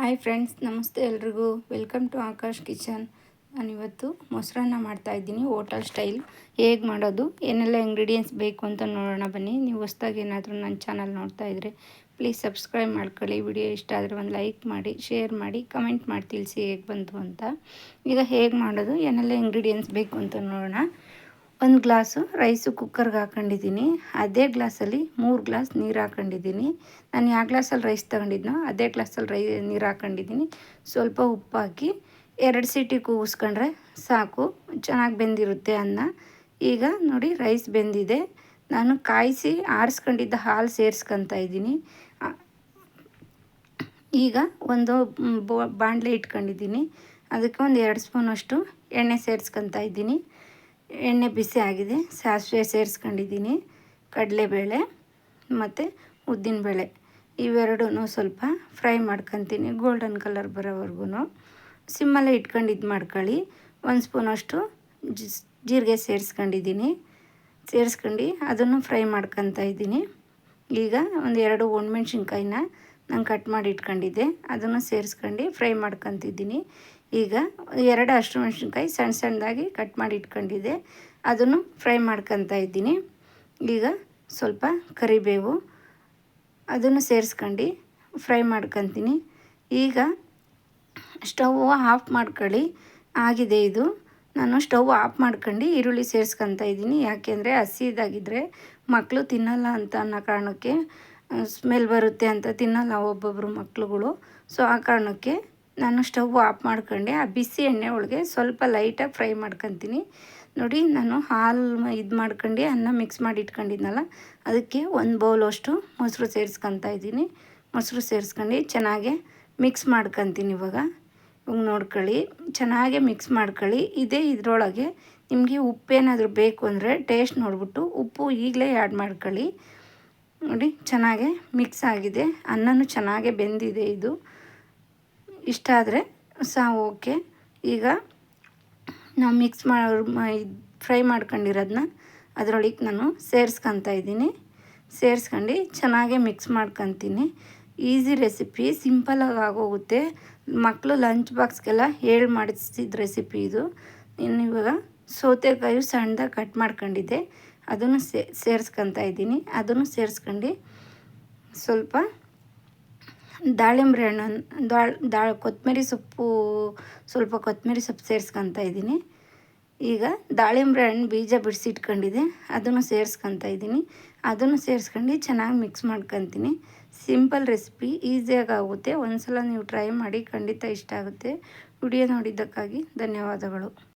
Hi friends ನಮಸ್ತೆ ಎಲ್ರಿಗೂ. Welcome to Akash kitchen ನಾನಿವತ್ತು ಮೊಸರನ್ನ ಮಾಡ್ತಾಯಿದ್ದೀನಿ ಹೋಟೆಲ್ ಸ್ಟೈಲ್. ಹೇಗೆ ಮಾಡೋದು, ಏನೆಲ್ಲ ಇಂಗ್ರೀಡಿಯೆಂಟ್ಸ್ ಬೇಕು ಅಂತ ನೋಡೋಣ ಬನ್ನಿ. ನೀವು ಹೊಸ್ದಾಗಿ ಏನಾದರೂ ನನ್ನ ಚಾನಲ್ ನೋಡ್ತಾ ಇದ್ದರೆ ಪ್ಲೀಸ್ ಸಬ್ಸ್ಕ್ರೈಬ್ ಮಾಡ್ಕೊಳ್ಳಿ. ವಿಡಿಯೋ ಇಷ್ಟ ಆದರೆ ಒಂದು ಲೈಕ್ ಮಾಡಿ ಶೇರ್ ಮಾಡಿ ಕಮೆಂಟ್ ಮಾಡಿ ತಿಳಿಸಿ ಹೇಗೆ ಬಂತು ಅಂತ. ಈಗ ಹೇಗೆ ಮಾಡೋದು, ಏನೆಲ್ಲ ಇಂಗ್ರೀಡಿಯೆಂಟ್ಸ್ ಬೇಕು ಅಂತ ನೋಡೋಣ. ಒಂದು ಗ್ಲಾಸು ರೈಸು ಕುಕ್ಕರ್ಗೆ ಹಾಕೊಂಡಿದ್ದೀನಿ. ಅದೇ ಗ್ಲಾಸಲ್ಲಿ ಮೂರು ಗ್ಲಾಸ್ ನೀರು ಹಾಕೊಂಡಿದ್ದೀನಿ. ನಾನು ಯಾವ ಗ್ಲಾಸಲ್ಲಿ ರೈಸ್ ತಗೊಂಡಿದ್ನೋ ಅದೇ ಗ್ಲಾಸಲ್ಲಿ ರೈ ನೀರು ಹಾಕೊಂಡಿದ್ದೀನಿ. ಸ್ವಲ್ಪ ಉಪ್ಪು ಹಾಕಿ ಎರಡು ಸೀಟಿ ಕೂಗಿಸ್ಕೊಂಡ್ರೆ ಸಾಕು. ಚೆನ್ನಾಗಿ ಬೆಂದಿರುತ್ತೆ ಅನ್ನ. ಈಗ ನೋಡಿ ರೈಸ್ ಬೆಂದಿದೆ. ನಾನು ಕಾಯಿಸಿ ಆರಿಸ್ಕೊಂಡಿದ್ದ ಹಾಲು ಸೇರಿಸ್ಕೊತಾ ಇದ್ದೀನಿ. ಈಗ ಒಂದು ಬಾಣಲೆ ಇಟ್ಕೊಂಡಿದ್ದೀನಿ. ಅದಕ್ಕೆ ಒಂದು ಎರಡು ಸ್ಪೂನಷ್ಟು ಎಣ್ಣೆ ಸೇರಿಸ್ಕೊತಾ ಇದ್ದೀನಿ. ಎಣ್ಣೆ ಬಿಸಿ ಆಗಿದೆ. ಸಾಸಿವೆ ಸೇರಿಸ್ಕೊಂಡಿದ್ದೀನಿ. ಕಡಲೆಬೇಳೆ ಮತ್ತು ಉದ್ದಿನಬೇಳೆ. ಇವೆರಡೂ ಸ್ವಲ್ಪ ಫ್ರೈ ಮಾಡ್ಕೊತೀನಿ. ಗೋಲ್ಡನ್ ಕಲರ್ ಬರೋವರೆಗೂ ಸಿಮ್ಮಲ್ಲೇ ಇಟ್ಕೊಂಡು ಇದು ಮಾಡ್ಕೊಳ್ಳಿ. ಒಂದು ಸ್ಪೂನಷ್ಟು ಜೀರಿಗೆ ಸೇರಿಸ್ಕೊಂಡಿದ್ದೀನಿ. ಸೇರಿಸ್ಕೊಂಡು ಅದನ್ನು ಫ್ರೈ ಮಾಡ್ಕೊತಾ ಇದ್ದೀನಿ. ಈಗ ಒಂದು ಎರಡು ಒಣಮೆಣ್ಸಿನ್ಕಾಯಿನ ನಾನು ಕಟ್ ಮಾಡಿ ಇಟ್ಕೊಂಡಿದ್ದೆ. ಅದನ್ನು ಸೇರಿಸ್ಕೊಂಡು ಫ್ರೈ ಮಾಡ್ಕೊತಿದ್ದೀನಿ. ಈಗ ಎರಡು ಹಸಿರು ಮೆಣಸಿನ್ಕಾಯಿ ಸಣ್ಣ ಸಣ್ಣದಾಗಿ ಕಟ್ ಮಾಡಿ ಇಟ್ಕೊಂಡಿದ್ದೆ. ಅದನ್ನು ಫ್ರೈ ಮಾಡ್ಕೊತಾ ಇದ್ದೀನಿ. ಈಗ ಸ್ವಲ್ಪ ಕರಿಬೇವು ಅದನ್ನು ಸೇರಿಸ್ಕೊಂಡು ಫ್ರೈ ಮಾಡ್ಕೊತೀನಿ. ಈಗ ಸ್ಟವ್ ಆಫ್ ಮಾಡ್ಕೊಳ್ಳಿ. ಆಗಿದೆ ಇದು. ನಾನು ಸ್ಟವ್ ಆಫ್ ಮಾಡ್ಕೊಂಡು ಈರುಳ್ಳಿ ಸೇರಿಸ್ಕೊತಾ ಇದ್ದೀನಿ. ಯಾಕೆಂದರೆ ಹಸಿದಾಗಿದ್ದರೆ ಮಕ್ಕಳು ತಿನ್ನಲ್ಲ ಅಂತ ಅನ್ನೋ ಕಾರಣಕ್ಕೆ, ಸ್ಮೆಲ್ ಬರುತ್ತೆ ಅಂತ ತಿನ್ನಲ್ಲ ಒಬ್ಬೊಬ್ಬರು ಮಕ್ಕಳುಗಳು ಸೊ ಆ ಕಾರಣಕ್ಕೆ ನಾನು ಸ್ಟವ್ ಆಫ್ ಮಾಡ್ಕೊಂಡೆ. ಆ ಬಿಸಿ ಎಣ್ಣೆ ಒಳಗೆ ಸ್ವಲ್ಪ ಲೈಟಾಗಿ ಫ್ರೈ ಮಾಡ್ಕೊತೀನಿ. ನೋಡಿ, ನಾನು ಹಾಲು ಇದು ಮಾಡ್ಕೊಂಡು, ಅನ್ನ ಮಿಕ್ಸ್ ಮಾಡಿ ಇಟ್ಕೊಂಡಿದ್ನಲ್ಲ, ಅದಕ್ಕೆ ಒಂದು ಬೌಲಷ್ಟು ಮೊಸರು ಸೇರಿಸ್ಕೊತಾ ಇದ್ದೀನಿ. ಮೊಸರು ಸೇರಿಸ್ಕೊಂಡು ಚೆನ್ನಾಗೆ ಮಿಕ್ಸ್ ಮಾಡ್ಕೊತೀನಿ ಇವಾಗ. ಇವಾಗ ನೋಡ್ಕೊಳ್ಳಿ, ಚೆನ್ನಾಗೆ ಮಿಕ್ಸ್ ಮಾಡ್ಕೊಳ್ಳಿ. ಇದೇ ಇದರೊಳಗೆ ನಿಮಗೆ ಉಪ್ಪೇನಾದರೂ ಬೇಕು ಅಂದರೆ ಟೇಸ್ಟ್ ನೋಡಿಬಿಟ್ಟು ಉಪ್ಪು ಈಗಲೇ ಆ್ಯಡ್ ಮಾಡ್ಕೊಳ್ಳಿ. ನೋಡಿ, ಚೆನ್ನಾಗೆ ಮಿಕ್ಸ್ ಆಗಿದೆ. ಅನ್ನನೂ ಚೆನ್ನಾಗೆ ಬೆಂದಿದೆ ಇದು. ಇಷ್ಟ ಆದರೆ ಸಾ ಓಕೆ. ಈಗ ನಾವು ಮಿಕ್ಸ್ ಮಾಡಿ ಫ್ರೈ ಮಾಡ್ಕೊಂಡಿರೋದನ್ನ ಅದರೊಳಗೆ ನಾನು ಸೇರಿಸ್ಕೊತಾ ಇದ್ದೀನಿ. ಸೇರಿಸ್ಕೊಂಡು ಚೆನ್ನಾಗೆ ಮಿಕ್ಸ್ ಮಾಡ್ಕೊತೀನಿ. ಈಸಿ ರೆಸಿಪಿ ಸಿಂಪಲಾಗಿ ಆಗೋಗುತ್ತೆ. ಮಕ್ಕಳು ಲಂಚ್ ಬಾಕ್ಸ್ಗೆಲ್ಲ ಹೇಳಿ ಮಾಡಿಸಿದ ರೆಸಿಪಿ ಇದು. ಇನ್ನು ಇವಾಗ ಸೌತೆಕಾಯಿ ಸಣ್ಣದಾಗಿ ಕಟ್ ಮಾಡ್ಕೊಂಡಿದ್ದೆ. ಅದನ್ನು ಸೇರಿಸ್ಕೊತಾ ಇದ್ದೀನಿ. ಅದನ್ನು ಸೇರಿಸ್ಕೊಂಡು ಸ್ವಲ್ಪ ದಾಳಿಂಬ್ರೆ ಹಣ್ಣು, ದಾಳ್ ದಾಳ್ ಕೊತ್ತಂಬರಿ ಸೊಪ್ಪು, ಸ್ವಲ್ಪ ಕೊತ್ತಂಬರಿ ಸೊಪ್ಪು ಸೇರಿಸ್ಕೊತಾ ಇದ್ದೀನಿ. ಈಗ ದಾಳಿಂಬ್ರೆ ಹಣ್ಣು ಬೀಜ ಬಿಡಿಸಿಟ್ಕೊಂಡಿದೆ, ಅದನ್ನು ಸೇರಿಸ್ಕೊತಾ ಇದ್ದೀನಿ. ಅದನ್ನು ಸೇರಿಸ್ಕೊಂಡು ಚೆನ್ನಾಗಿ ಮಿಕ್ಸ್ ಮಾಡ್ಕೊತೀನಿ. ಸಿಂಪಲ್ ರೆಸಿಪಿ ಈಸಿಯಾಗಿ ಆಗುತ್ತೆ ಒಂದು ಸಲ ನೀವು ಟ್ರೈ ಮಾಡಿ ಖಂಡಿತ ಇಷ್ಟ ಆಗುತ್ತೆ. ವಿಡಿಯೋ ನೋಡಿದ್ದಕ್ಕಾಗಿ ಧನ್ಯವಾದಗಳು.